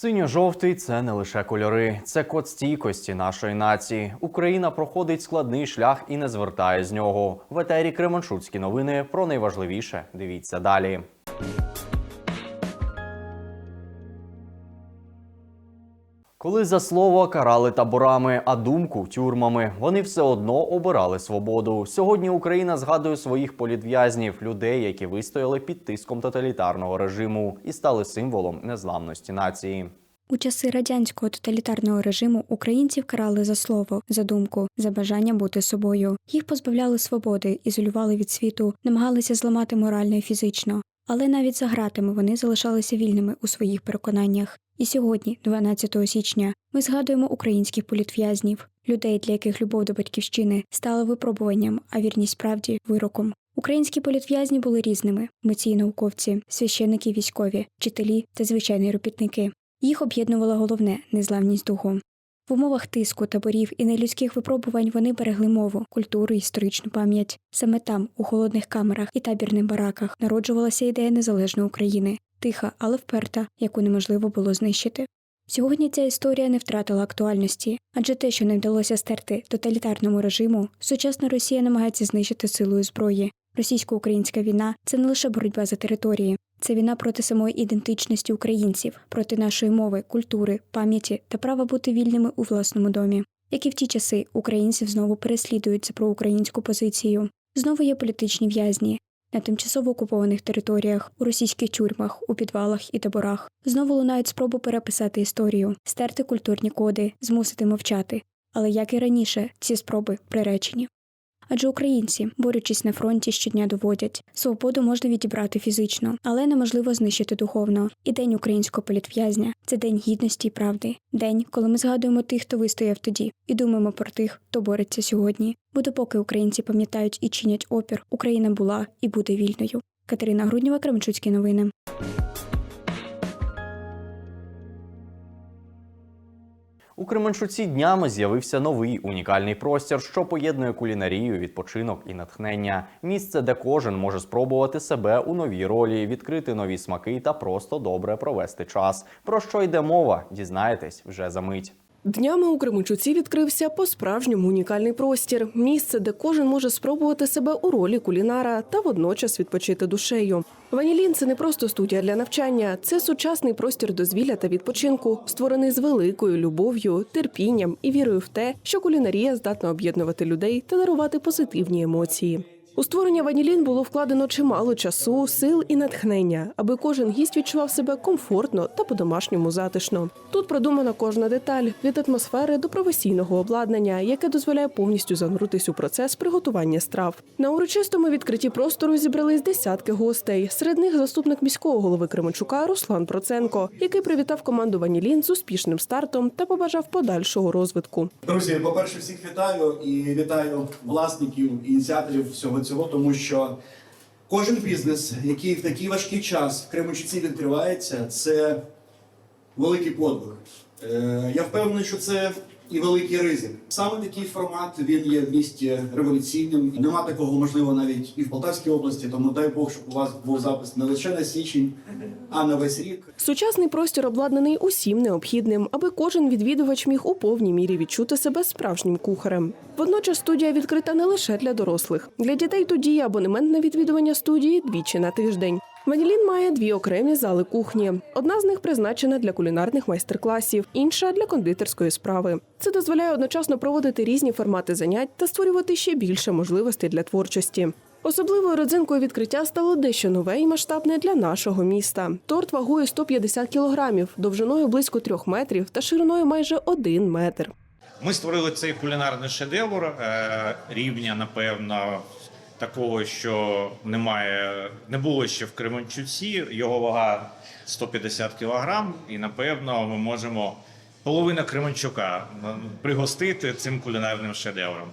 Синьо-жовтий це не лише кольори, це код стійкості нашої нації. Україна проходить складний шлях і не звертає з нього. В етері Кременчуцькі новини про найважливіше. Дивіться далі. Коли за слово карали таборами, а думку тюрмами, вони все одно обирали свободу. Сьогодні Україна згадує своїх політв'язнів, людей, які вистояли під тиском тоталітарного режиму і стали символом незламності нації. У часи радянського тоталітарного режиму українців карали за слово, за думку, за бажання бути собою. Їх позбавляли свободи, ізолювали від світу, намагалися зламати морально і фізично. Але навіть за ґратами вони залишалися вільними у своїх переконаннях. І сьогодні, 12 січня, ми згадуємо українських політв'язнів, людей, для яких любов до батьківщини стала випробуванням, а вірність правді вироком. Українські політв'язні були різними: митці і науковці, священники, військові, вчителі та звичайні робітники. Їх об'єднувало головне незламність духу. В умовах тиску, таборів і нелюдських випробувань вони берегли мову, культуру, і історичну пам'ять. Саме там, у холодних камерах і табірних бараках, народжувалася ідея незалежної України, тиха, але вперта, яку неможливо було знищити. Сьогодні ця історія не втратила актуальності, адже те, що не вдалося стерти тоталітарному режиму, сучасна Росія намагається знищити силою зброї. Російсько-українська війна це не лише боротьба за території, це війна проти самої ідентичності українців, проти нашої мови, культури, пам'яті та права бути вільними у власному домі. Як і в ті часи, українців знову переслідують за проукраїнську позицію. Знову є політичні в'язні на тимчасово окупованих територіях, у російських тюрмах, у підвалах і таборах. Знову лунають спроби переписати історію, стерти культурні коди, змусити мовчати. Але як і раніше, ці спроби приречені. Адже українці, борючись на фронті, щодня доводять, свободу можна відібрати фізично, але неможливо знищити духовно. І день українського політв'язня це день гідності і правди, день, коли ми згадуємо тих, хто вистояв тоді, і думаємо про тих, хто бореться сьогодні. Бо допоки українці пам'ятають і чинять опір, Україна була і буде вільною. Катерина Груднєва, Кременчуцькі новини. У Кременчуці днями з'явився новий унікальний простір, що поєднує кулінарію, відпочинок і натхнення. Місце, де кожен може спробувати себе у новій ролі, відкрити нові смаки та просто добре провести час. Про що йде мова? Дізнаєтесь вже за мить. Днями у Кременчуці відкрився по-справжньому унікальний простір місце, де кожен може спробувати себе у ролі кулінара та водночас відпочити душею. Ванілін це не просто студія для навчання, це сучасний простір дозвілля та відпочинку, створений з великою любов'ю, терпінням і вірою в те, що кулінарія здатна об'єднувати людей та дарувати позитивні емоції. У створення ванілін було вкладено чимало часу, сил і натхнення, аби кожен гість відчував себе комфортно та по-домашньому затишно. Тут продумана кожна деталь від атмосфери до професійного обладнання, яке дозволяє повністю зануритись у процес приготування страв. На урочистому відкритті простору зібрались десятки гостей. Серед них заступник міського голови Кременчука Руслан Проценко, який привітав команду Ванілін з успішним стартом та побажав подальшого розвитку. Друзі, по-перше, всіх вітаю і вітаю власників ініціаторів всього цього, тому що кожен бізнес, який в такий важкий час в Кременчуці відкривається, це великий подвиг. Е, Я впевнений, що це і великий ризик. Саме такий формат він є в місті революційним. Нема такого можливо навіть і в Полтавській області. Тому дай Бог, щоб у вас був запис не лише на січень, а на весь рік. Сучасний простір обладнаний усім необхідним, аби кожен відвідувач міг у повній мірі відчути себе справжнім кухарем. Водночас студія відкрита не лише для дорослих. Для дітей тут діє абонемент на відвідування студії двічі на тиждень. Ванілін має дві окремі зали кухні. Одна з них призначена для кулінарних майстер-класів, інша для кондитерської справи. Це дозволяє одночасно проводити різні формати занять та створювати ще більше можливостей для творчості. Особливою родзинкою відкриття стало дещо нове і масштабне для нашого міста. Торт вагою 150 кілограмів, довжиною близько трьох метрів та шириною майже один метр. Ми створили цей кулінарний шедевр е, рівня, напевно, такого, що немає, не було ще в Кременчуці. Його вага 150 кілограм, і напевно ми можемо половина Кременчука пригостити цим кулінарним шедевром.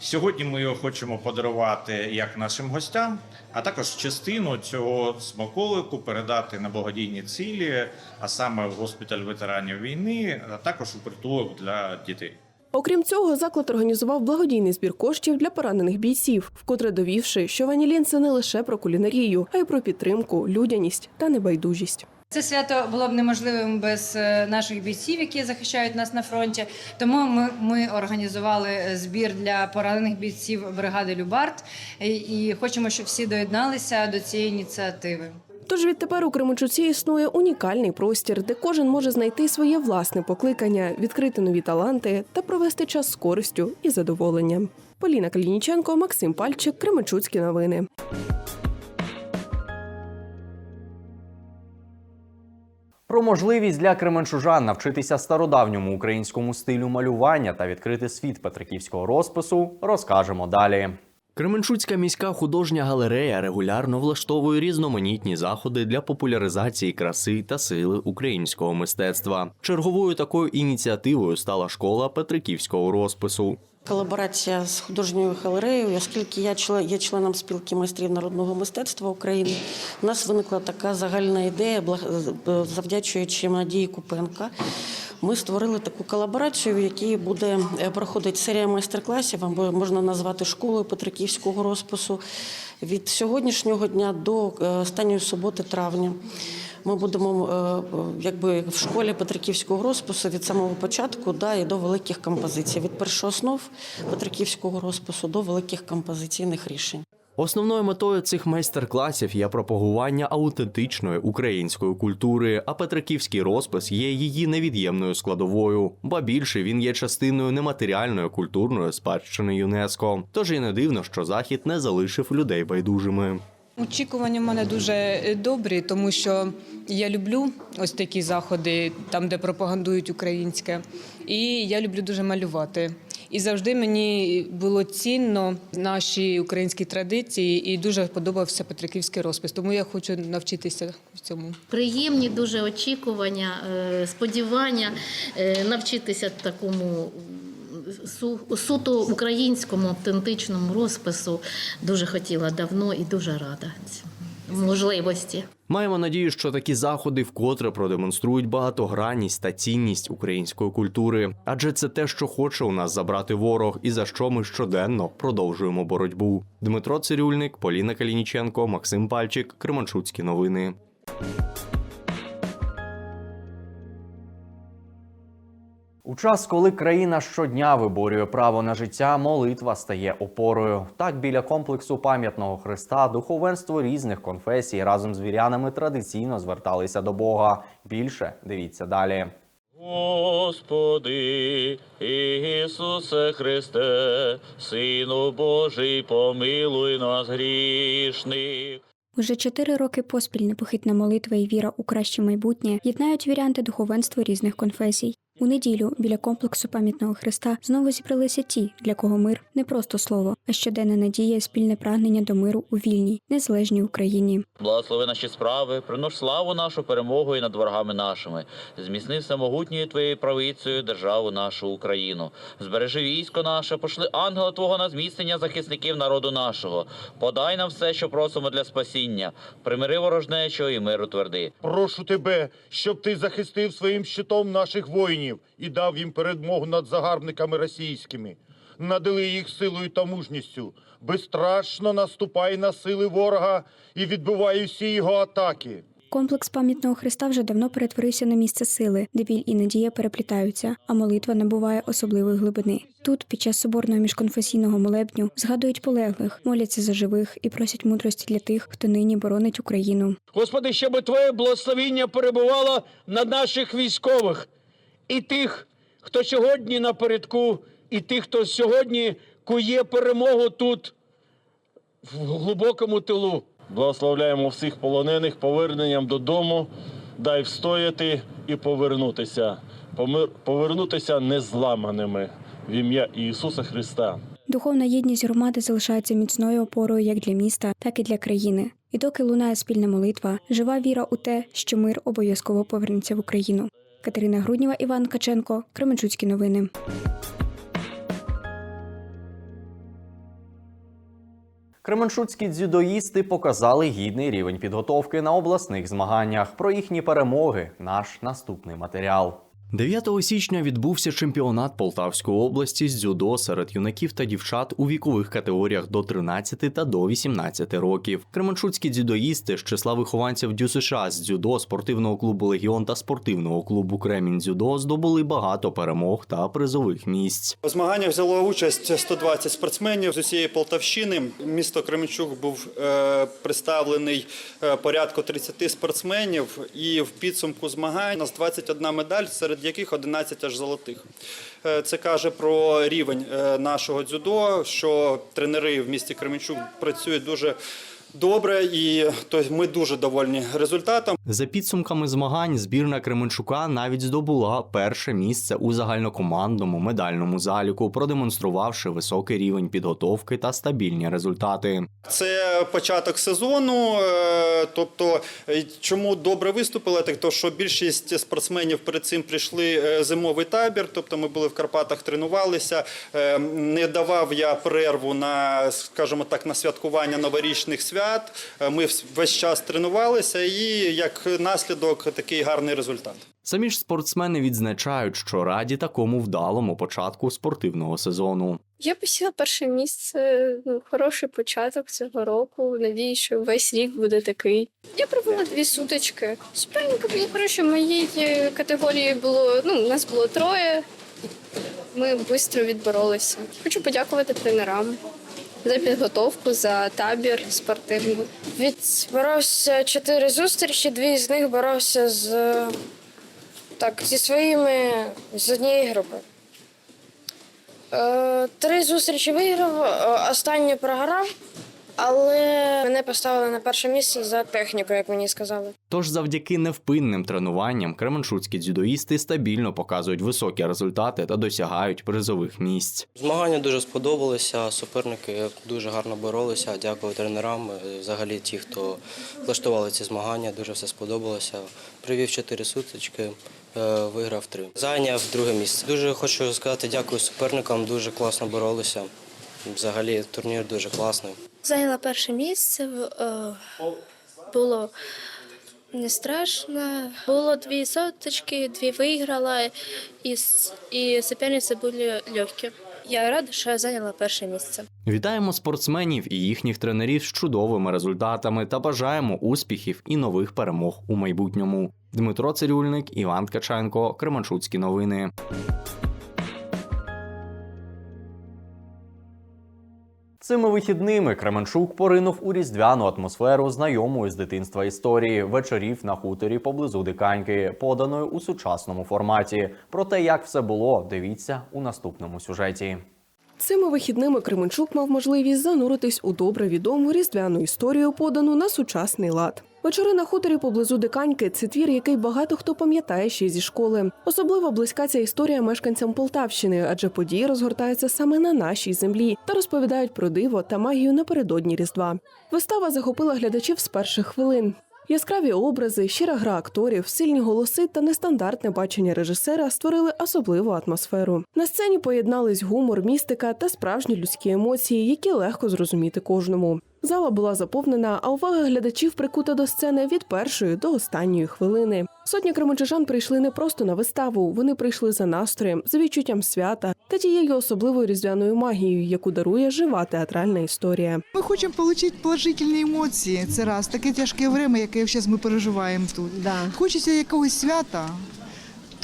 Сьогодні ми його хочемо подарувати як нашим гостям, а також частину цього смаколику передати на благодійні цілі, а саме в госпіталь ветеранів війни, а також у притулок для дітей. Окрім цього, заклад організував благодійний збір коштів для поранених бійців, вкотре довівши, що Ванілін це не лише про кулінарію, а й про підтримку, людяність та небайдужість. Це свято було б неможливим без е, наших бійців, які захищають нас на фронті. Тому ми, ми організували е, збір для поранених бійців бригади Любарт і, і хочемо, щоб всі доєдналися до цієї ініціативи. Тож відтепер у Кременчуці існує унікальний простір, де кожен може знайти своє власне покликання, відкрити нові таланти та провести час з користю і задоволенням. Поліна Калініченко, Максим Пальчик, Кременчуцькі новини. Про можливість для кременчужан навчитися стародавньому українському стилю малювання та відкрити світ петриківського розпису розкажемо далі. Кременчуцька міська художня галерея регулярно влаштовує різноманітні заходи для популяризації краси та сили українського мистецтва. Черговою такою ініціативою стала школа Петриківського розпису. Колаборація з художньою галереєю, оскільки я є членом спілки майстрів народного мистецтва України, у нас виникла така загальна ідея, завдячуючи Надії Купенка. Ми створили таку колаборацію, в якій буде е, проходити серія майстер-класів, або можна назвати школою Петриківського розпису від сьогоднішнього дня до е, останньої суботи травня. Ми будемо е, якби в школі Петриківського розпису від самого початку да, і до великих композицій, від першооснов Петриківського розпису до великих композиційних рішень. Основною метою цих майстер-класів є пропагування аутентичної української культури, а Петриківський розпис є її невід'ємною складовою, ба більше він є частиною нематеріальної культурної спадщини ЮНЕСКО. Тож і не дивно, що захід не залишив людей байдужими. Очікування в мене дуже е, добрі, тому що я люблю ось такі заходи, там де пропагандують українське, і я люблю дуже малювати. І завжди мені було цінно наші українські традиції, і дуже подобався Петриківський розпис. Тому я хочу навчитися в цьому. приємні дуже очікування, е, сподівання е, навчитися такому су- суто українському автентичному розпису. Дуже хотіла давно і дуже рада можливості. Маємо надію, що такі заходи вкотре продемонструють багатогранність та цінність української культури, адже це те, що хоче у нас забрати ворог, і за що ми щоденно продовжуємо боротьбу. Дмитро Цирюльник, Поліна Калініченко, Максим Пальчик, Кременчуцькі новини. У час, коли країна щодня виборює право на життя, молитва стає опорою. Так, біля комплексу пам'ятного Христа духовенство різних конфесій разом з вірянами традиційно зверталися до Бога. Більше дивіться далі. Господи, Ісусе Христе, Сину Божий, помилуй нас грішних. Уже чотири роки поспіль непохитна молитва і віра у краще майбутнє єднають вірян та духовенство різних конфесій. У неділю біля комплексу пам'ятного Христа знову зібралися ті, для кого мир не просто слово, а щоденна надія і спільне прагнення до миру у вільній, незалежній Україні. Благослови наші справи, принош славу нашу перемогу і над ворогами нашими. Зміцни всемогутньою Твоєю правицею державу нашу Україну. Збережи військо наше, пошли ангела Твого на зміцнення захисників народу нашого. Подай нам все, що просимо для спасіння. Примири ворожнечого і миру тверди. Прошу тебе, щоб ти захистив своїм щитом наших воїнів і дав їм передмогу над загарбниками російськими. Надали їх силою та мужністю. Безстрашно наступай на сили ворога і відбивай усі його атаки. Комплекс пам'ятного Христа вже давно перетворився на місце сили, де біль і надія переплітаються, а молитва набуває особливої глибини. Тут, під час соборного міжконфесійного молебню, згадують полеглих, моляться за живих і просять мудрості для тих, хто нині боронить Україну. Господи, щоб Твоє благословіння перебувало на наших військових і тих, хто сьогодні напередку, і тих, хто сьогодні кує перемогу тут, в глибокому тилу. Благословляємо всіх полонених поверненням додому. Дай встояти і повернутися. Помир- Повернутися незламаними в ім'я Ісуса Христа. Духовна єдність громади залишається міцною опорою як для міста, так і для країни. І доки лунає спільна молитва, жива віра у те, що мир обов'язково повернеться в Україну. Катерина Грудніва, Іван Каченко, Кременчуцькі новини. Кременчуцькі дзюдоїсти показали гідний рівень підготовки на обласних змаганнях. Про їхні перемоги наш наступний матеріал. 9 січня відбувся чемпіонат Полтавської області з дзюдо серед юнаків та дівчат у вікових категоріях до 13 та до 18 років. Кременчуцькі дзюдоїсти з числа вихованців ДЮСШ з дзюдо спортивного клубу Легіон та спортивного клубу Кремінь Дзюдо здобули багато перемог та призових місць. У змаганнях взяло участь 120 спортсменів з усієї Полтавщини. Місто Кременчук був е, представлений е, порядку 30 спортсменів, і в підсумку змагань у нас 21 медаль, серед яких 11 аж золотих. Е, Це каже про рівень е, нашого дзюдо, що тренери в місті Кременчук працюють дуже добре, і тобто, ми дуже довольні результатом. За підсумками змагань, збірна Кременчука навіть здобула перше місце у загальнокомандному медальному заліку, продемонструвавши високий рівень підготовки та стабільні результати. Це початок сезону. е, Тобто, чому добре виступили? Так то, що більшість спортсменів перед цим прийшли е, зимовий табір. Тобто, ми були в Карпатах, тренувалися. Е, Не давав я перерву на, скажімо так, на святкування новорічних свят. Е, Ми весь час тренувалися, і як наслідок такий гарний результат. Самі ж спортсмени відзначають, що раді такому вдалому початку спортивного сезону. Я посіла перше місце. Ну, хороший початок цього року. Надію, що весь рік буде такий. Я провела дві сутички. Суперники були хороші. В моїй е, категорії було ну, нас було троє. Ми швидко відборолися. Хочу подякувати тренерам за підготовку, за табір спортивний. Відборовся чотири зустрічі, дві з них боровся з так, зі своїми з однієї групи. Е, Три зустрічі виграв, е, останню програв, але мене поставили на перше місце за техніку, як мені сказали. Тож, завдяки невпинним тренуванням, кременчуцькі дзюдоїсти стабільно показують високі результати та досягають призових місць. Змагання дуже сподобалися. Суперники дуже гарно боролися. Дякую тренерам. е, Взагалі, ті, хто влаштували ці змагання, дуже все сподобалося. Привів чотири сутички, е, виграв три. Зайняв друге місце. Дуже хочу сказати дякую суперникам. Дуже класно боролися. Взагалі, турнір дуже класний. Зайняла перше місце. е, Було не страшно. Було дві соточки, дві виграла, і, і суперниці були легкі. Я рада, що я зайняла перше місце. Вітаємо спортсменів і їхніх тренерів з чудовими результатами та бажаємо успіхів і нових перемог у майбутньому. Дмитро Цирюльник, Іван Ткаченко, Кременчуцькі новини. Цими вихідними Кременчук поринув у різдвяну атмосферу знайомої з дитинства історії вечорів на хуторі поблизу Диканьки, поданої у сучасному форматі. Про те, як все було, дивіться у наступному сюжеті. Цими вихідними Кременчук мав можливість зануритись у добре відому різдвяну історію, подану на сучасний лад. Вечори на хуторі поблизу Диканьки це твір, який багато хто пам'ятає ще зі школи. Особливо близька ця історія мешканцям Полтавщини, адже події розгортаються саме на нашій землі та розповідають про диво та магію напередодні Різдва. Вистава захопила глядачів з перших хвилин. Яскраві образи, щира гра акторів, сильні голоси та нестандартне бачення режисера створили особливу атмосферу. На сцені поєднались гумор, містика та справжні людські емоції, які легко зрозуміти кожному. Зала була заповнена, а увага глядачів прикута до сцени від першої до останньої хвилини. Сотні кременчужан прийшли не просто на виставу, вони прийшли за настроєм, за відчуттям свята та тією особливою різдвяною магією, яку дарує жива театральна історія. Ми хочемо отримати положительні емоції. Це раз таке тяжке время, яке зараз ми переживаємо тут. Хочеться якогось свята.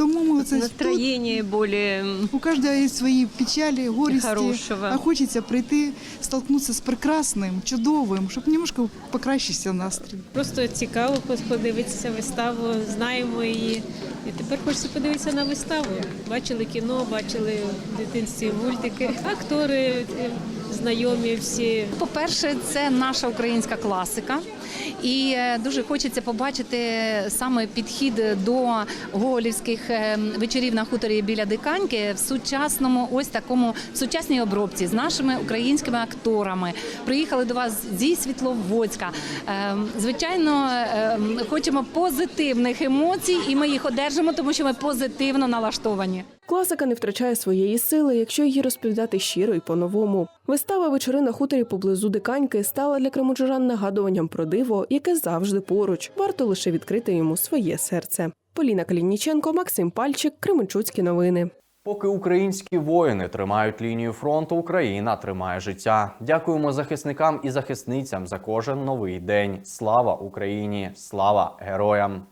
Тому ми це Настроение более у кожного є свої печалі, горісті, Хорошого. а хочеться прийти, столкнутися з прекрасним, чудовим, щоб немножко покращився настрій. просто цікаво подивитися виставу, знаємо її. І тепер хочеться подивитися на виставу. Бачили кіно, бачили в дитинстві мультики, актори е, знайомі всі. По-перше, це наша українська класика, і е, дуже хочеться побачити саме підхід до гоголівських е, вечорів на хуторі біля Диканьки в сучасному, ось такому сучасній обробці з нашими українськими акторами. Приїхали до вас зі Світловодська. Е, Звичайно, хочемо позитивних емоцій, і ми їх одержимо, тому що ми позитивно налаштовані. Класика не втрачає своєї сили, якщо її розповідати щиро і по-новому. Вистава вечори на хуторі поблизу диканьки стала для кремучужан нагадуванням про диво, яке завжди поруч. Варто лише відкрити йому своє серце. Поліна Калініченко, Максим Пальчик, Кременчуцькі новини. Поки українські воїни тримають лінію фронту, Україна тримає життя. Дякуємо захисникам і захисницям за кожен новий день. Слава Україні! Слава героям!